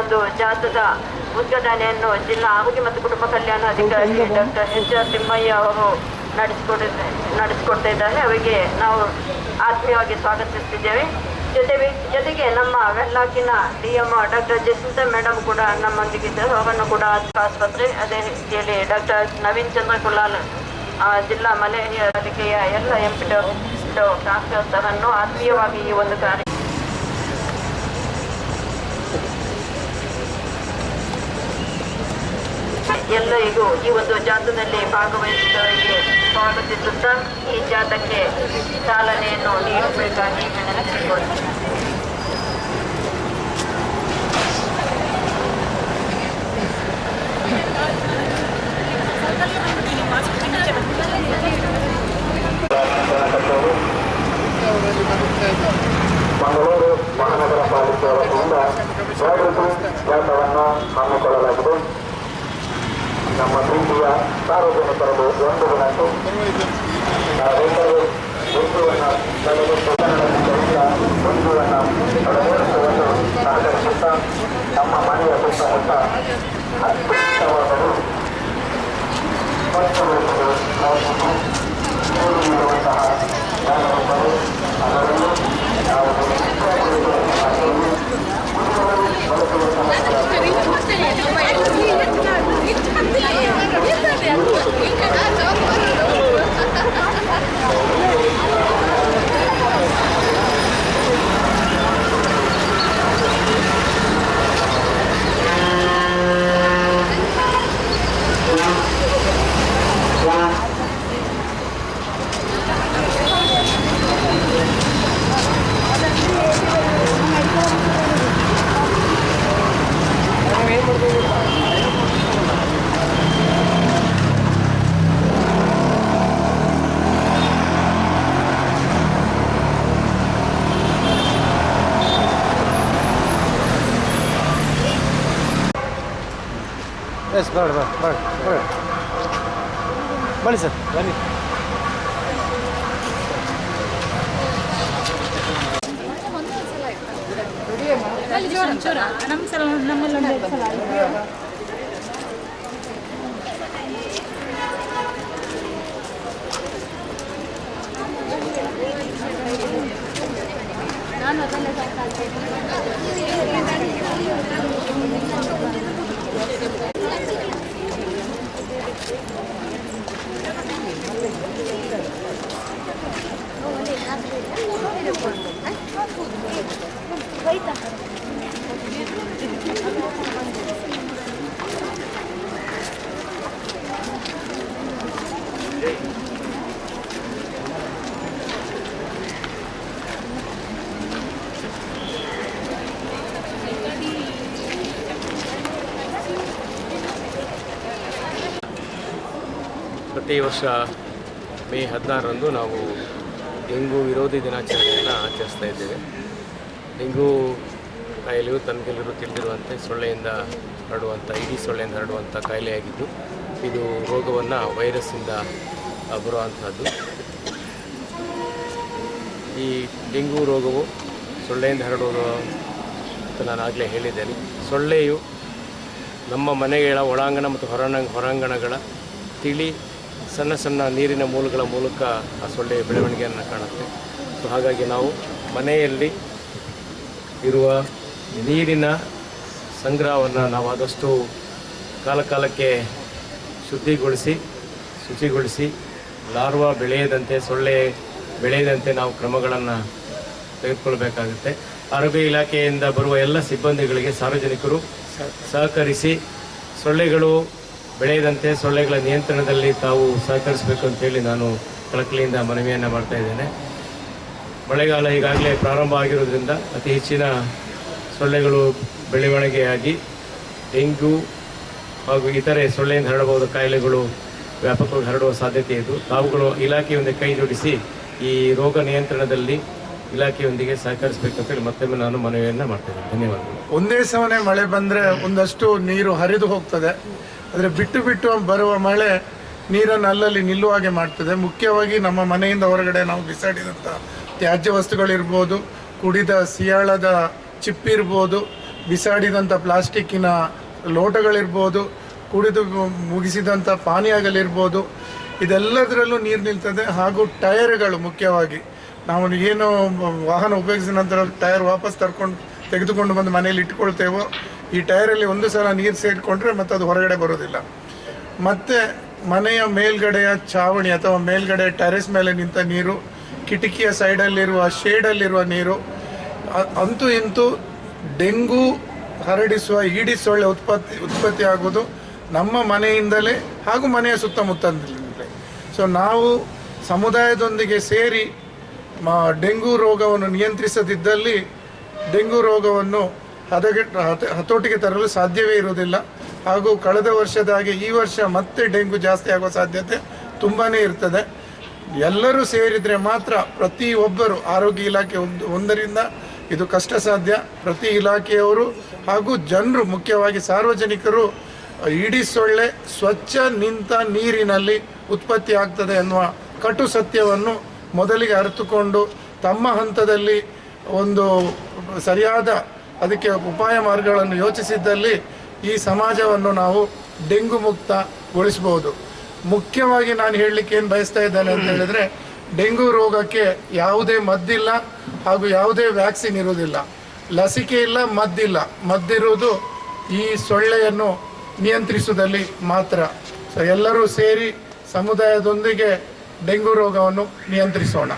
ಒಂದು ಜಾಥದ ಉದ್ಘಾಟನೆಯನ್ನು ಜಿಲ್ಲಾ ಆರೋಗ್ಯ ಮತ್ತು ಕುಟುಂಬ ಕಲ್ಯಾಣ ಅಧಿಕಾರಿ ಡಾಕ್ಟರ್ ಎಚ್ ಆರ್ ತಿಮ್ಮಯ್ಯ ಅವರು ನಡೆಸಿಕೊಟ್ಟಿದ್ದ ನಡೆಸಿಕೊಡ್ತಾ ಇದ್ದಾರೆ. ಅವರಿಗೆ ನಾವು ಆತ್ಮೀಯವಾಗಿ ಸ್ವಾಗತಿಸ್ತಿದ್ದೇವೆ ಜೊತೆಗೆ ಜೊತೆಗೆ ನಮ್ಮ ವೆಲ್ಲಾಕಿನ D M doctor Jacinta madam ಕೂಡ ನಮ್ಮೊಂದಿಗಿದ್ದರು ಅವರನ್ನು ಕೂಡ ಆಸ್ಪತ್ರೆ ಅದೇ ರೀತಿಯಲ್ಲಿ ಡಾಕ್ಟರ್ ನವೀನ್ ಚಂದ್ರ ಕುಲಾಲ್ ಜಿಲ್ಲಾ ಮಲೇರಿಯಾ ಇಲಾಖೆಯ ಎಲ್ಲ ಡಾಕ್ಟರ್ಸ್ ಅವರನ್ನು ಆತ್ಮೀಯವಾಗಿ ಈ ಒಂದು ಕಾರ್ಯ ಎಲ್ಲರಿಗೂ ಈ ಒಂದು ಜಾಥಾದಲ್ಲಿ ಭಾಗವಹಿಸಿದವರಿಗೆ ಸ್ವಾಗತಿಸುತ್ತಾ ಈ ಜಾಥಕ್ಕೆ ಚಾಲನೆಯನ್ನು ನೀಡಬೇಕಾಗಿ ಮಂಗಳೂರು ಮಹಾನಗರ ಪಾಲಿಕೆಯ ವತಿಯಿಂದ ಜಾಗೃತಿ ಜಾಥವನ್ನು ಹಮ್ಮಿಕೊಳ್ಳಲಾಗಿದೆ. ನಮ್ಮ ಪ್ರೀತಿಯ ಸಾರ್ವಜನಿಕರಲ್ಲಿ ಒಂದು ವಿನಂತಿ ನಾವೆಲ್ಲರೂ ಹಿಂದುವನ್ನು ತಲೆಗೆ ಕನ್ನಡದಿಂದ ಹಿಂದುವನ್ನು ಅಳವಡಿಸುವುದು ಸಹಕರಿಸುತ್ತಾ ನಮ್ಮ ಮನೆಯ ಸುತ್ತಮುತ್ತ ಅತ್ಯುತ್ತಮಗಳು ಸ್ವಚ್ಛಗೊಳಿಸಲು ಪ್ರಯತ್ನಿಸಿ ಎಸ್ ಬರಡಿ ಬರ ಬರಡಿ ಬರಡಿ ಬನ್ನಿ ಸರ್ ಬನ್ನಿ ನಮ್ಮ ಸಲ ನಮ್ಮೆಲ್ಲ ನಾನು ಅದನ್ನೇ Ahí está. ಪ್ರತಿ ವರ್ಷ ಮೇ ಹದಿನಾರರಂದು ನಾವು ಡೆಂಗು ವಿರೋಧಿ ದಿನಾಚರಣೆಯನ್ನು ಆಚರಿಸ್ತಾ ಇದ್ದೇವೆ. ಡೆಂಗು ಕಾಯಿಲೆಯು ತಮಗೆಲ್ಲರೂ ತಿಳಿದಿರುವಂತೆ ಸೊಳ್ಳೆಯಿಂದ ಹರಡುವಂಥ ಇಡೀ ಸೊಳ್ಳೆಯಿಂದ ಹರಡುವಂಥ ಕಾಯಿಲೆಯಾಗಿದ್ದು ಇದು ರೋಗವನ್ನು ವೈರಸ್ಸಿಂದ ಬರುವಂಥದ್ದು ಈ ಡೆಂಗು ರೋಗವು ಸೊಳ್ಳೆಯಿಂದ ಹರಡುವುದು ಅಂತ ನಾನು ಆಗಲೇ ಹೇಳಿದ್ದೇನೆ. ಸೊಳ್ಳೆಯು ನಮ್ಮ ಮನೆಗಳ ಒಳಾಂಗಣ ಮತ್ತು ಹೊರಾಂಗಣ ಹೊರಾಂಗಣಗಳ ತಿಳಿ ಸಣ್ಣ ಸಣ್ಣ ನೀರಿನ ಮೂಲಗಳ ಮೂಲಕ ಆ ಸೊಳ್ಳೆ ಬೆಳವಣಿಗೆಯನ್ನು ಕಾಣುತ್ತೆ. ಸೊ ಹಾಗಾಗಿ ನಾವು ಮನೆಯಲ್ಲಿ ಇರುವ ನೀರಿನ ಸಂಗ್ರಹವನ್ನು ನಾವು ಆದಷ್ಟು ಕಾಲಕಾಲಕ್ಕೆ ಶುದ್ಧಿಗೊಳಿಸಿ ಶುಚಿಗೊಳಿಸಿ ಲಾರ್ವಾ ಬೆಳೆಯದಂತೆ ಸೊಳ್ಳೆ ಬೆಳೆಯದಂತೆ ನಾವು ಕ್ರಮಗಳನ್ನು ತೆಗೆದುಕೊಳ್ಬೇಕಾಗುತ್ತೆ. ಆರೋಗ್ಯ ಇಲಾಖೆಯಿಂದ ಬರುವ ಎಲ್ಲ ಸಿಬ್ಬಂದಿಗಳಿಗೆ ಸಾರ್ವಜನಿಕರು ಸಹಕರಿಸಿ ಸೊಳ್ಳೆಗಳು ಬೆಳೆಯದಂತೆ ಸೊಳ್ಳೆಗಳ ನಿಯಂತ್ರಣದಲ್ಲಿ ತಾವು ಸಹಕರಿಸಬೇಕು ಅಂತೇಳಿ ನಾನು ಕಳಕಲಿಯಿಂದ ಮನವಿಯನ್ನು ಮಾಡ್ತಾ ಇದ್ದೇನೆ. ಮಳೆಗಾಲ ಈಗಾಗಲೇ ಪ್ರಾರಂಭ ಆಗಿರೋದ್ರಿಂದ ಅತಿ ಹೆಚ್ಚಿನ ಸೊಳ್ಳೆಗಳು ಬೆಳವಣಿಗೆಯಾಗಿ ಡೆಂಗ್ಯೂ ಹಾಗೂ ಇತರೆ ಸೊಳ್ಳೆಯಿಂದ ಹರಡಬಹುದು ಕಾಯಿಲೆಗಳು ವ್ಯಾಪಕವಾಗಿ ಹರಡುವ ಸಾಧ್ಯತೆ ಇದ್ದು ತಾವುಗಳು ಇಲಾಖೆಯೊಂದಿಗೆ ಕೈ ಜೋಡಿಸಿ ಈ ರೋಗ ನಿಯಂತ್ರಣದಲ್ಲಿ ಇಲಾಖೆಯೊಂದಿಗೆ ಸಹಕರಿಸಬೇಕಂತೇಳಿ ಮತ್ತೊಮ್ಮೆ ನಾನು ಮನವಿಯನ್ನ ಮಾಡ್ತೇನೆ. ಧನ್ಯವಾದಗಳು. ಒಂದೇ ಸಮನೆ ಮಳೆ ಬಂದರೆ ಒಂದಷ್ಟು ನೀರು ಹರಿದು ಹೋಗ್ತದೆ. ಆದರೆ ಬಿಟ್ಟು ಬಿಟ್ಟು ಬರುವ ಮಳೆ ನೀರನ್ನು ಅಲ್ಲಲ್ಲಿ ನಿಲ್ಲುವಾಗೆ ಮಾಡ್ತದೆ. ಮುಖ್ಯವಾಗಿ ನಮ್ಮ ಮನೆಯಿಂದ ಹೊರಗಡೆ ನಾವು ಬಿಸಾಡಿದಂಥ ತ್ಯಾಜ್ಯ ವಸ್ತುಗಳಿರ್ಬೋದು ಕುಡಿದ ಸಿಯಾಳದ ಚಿಪ್ಪಿರ್ಬೋದು ಬಿಸಾಡಿದಂಥ ಪ್ಲಾಸ್ಟಿಕ್ಕಿನ ಲೋಟಗಳಿರ್ಬೋದು, ಕುಡಿದು ಮುಗಿಸಿದಂಥ ಪಾನೀಯಗಳಿರ್ಬೋದು, ಇದೆಲ್ಲದರಲ್ಲೂ ನೀರು ನಿಲ್ತದೆ. ಹಾಗೂ ಟೈರ್ಗಳು ಮುಖ್ಯವಾಗಿ ನಾವು ಏನು ವಾಹನ ಉಪಯೋಗಿಸಿದ ನಂತರ ಟೈರ್ ವಾಪಸ್ ತರ್ಕೊಂಡು ತೆಗೆದುಕೊಂಡು ಬಂದು ಮನೆಯಲ್ಲಿ ಇಟ್ಕೊಳ್ತೇವೋ, ಈ ಟೈರಲ್ಲಿ ಒಂದು ಸಲ ನೀರು ಸೇರಿಕೊಂಡ್ರೆ ಮತ್ತೆ ಅದು ಹೊರಗಡೆ ಬರೋದಿಲ್ಲ. ಮತ್ತು ಮನೆಯ ಮೇಲ್ಗಡೆಯ ಚಾವಣಿ ಅಥವಾ ಮೇಲ್ಗಡೆ ಟೆರೆಸ್ ಮೇಲೆ ನಿಂತ ನೀರು, ಕಿಟಕಿಯ ಸೈಡಲ್ಲಿರುವ ಶೇಡಲ್ಲಿರುವ ನೀರು ಅಂತೂ ಇಂತೂ ಡೆಂಗು ಹರಡಿಸುವ ಈಡಿ ಸೊಳ್ಳೆ ಉತ್ಪತ್ತಿ ಉತ್ಪತ್ತಿ ಆಗೋದು ನಮ್ಮ ಮನೆಯಿಂದಲೇ ಹಾಗೂ ಮನೆಯ ಸುತ್ತಮುತ್ತಲಿಂದಲೇ. ಸೊ ನಾವು ಸಮುದಾಯದೊಂದಿಗೆ ಸೇರಿ ಡೆಂಗು ರೋಗವನ್ನು ನಿಯಂತ್ರಿಸದಿದ್ದಲ್ಲಿ ಡೆಂಗೂ ರೋಗವನ್ನು ಹದಗೆಟ್ಟ ಹತ ಹತೋಟಿಗೆ ತರಲು ಸಾಧ್ಯವೇ ಇರುವುದಿಲ್ಲ. ಹಾಗೂ ಕಳೆದ ವರ್ಷದ ಹಾಗೆ ಈ ವರ್ಷ ಮತ್ತೆ ಡೆಂಗು ಜಾಸ್ತಿ ಆಗುವ ಸಾಧ್ಯತೆ ತುಂಬಾ ಇರ್ತದೆ. ಎಲ್ಲರೂ ಸೇರಿದರೆ ಮಾತ್ರ ಪ್ರತಿಯೊಬ್ಬರು ಆರೋಗ್ಯ ಇಲಾಖೆ ಒಂದು, ಒಂದರಿಂದ ಇದು ಕಷ್ಟ ಸಾಧ್ಯ. ಪ್ರತಿ ಇಲಾಖೆಯವರು ಹಾಗೂ ಜನರು ಮುಖ್ಯವಾಗಿ ಸಾರ್ವಜನಿಕರು ಇಡೀ ಸೊಳ್ಳೆ ಸ್ವಚ್ಛ ನಿಂತ ನೀರಿನಲ್ಲಿ ಉತ್ಪತ್ತಿ ಆಗ್ತದೆ ಎನ್ನುವ ಕಟು ಸತ್ಯವನ್ನು ಮೊದಲಿಗೆ ಅರಿತುಕೊಂಡು ತಮ್ಮ ಹಂತದಲ್ಲಿ ಒಂದು ಸರಿಯಾದ ಅದಕ್ಕೆ ಉಪಾಯ ಮಾರ್ಗಗಳನ್ನು ಯೋಚಿಸಿದ್ದಲ್ಲಿ ಈ ಸಮಾಜವನ್ನು ನಾವು ಡೆಂಗು ಮುಕ್ತಗೊಳಿಸಬಹುದು. ಮುಖ್ಯವಾಗಿ ನಾನು ಹೇಳಲಿಕ್ಕೆ ಏನು ಬಯಸ್ತಾ ಇದ್ದೇನೆ ಅಂತ ಹೇಳಿದ್ರೆ, ಡೆಂಗು ರೋಗಕ್ಕೆ ಯಾವುದೇ ಮದ್ದಿಲ್ಲ ಹಾಗೂ ಯಾವುದೇ ವ್ಯಾಕ್ಸಿನ್ ಇರುವುದಿಲ್ಲ. ಲಸಿಕೆ ಇಲ್ಲ, ಮದ್ದಿಲ್ಲ. ಮದ್ದಿರುವುದು ಈ ಸೊಳ್ಳೆಯನ್ನು ನಿಯಂತ್ರಿಸುವುದಲ್ಲಿ ಮಾತ್ರ. ಸೊ ಎಲ್ಲರೂ ಸೇರಿ ಸಮುದಾಯದೊಂದಿಗೆ ಡೆಂಗು ರೋಗವನ್ನು ನಿಯಂತ್ರಿಸೋಣ.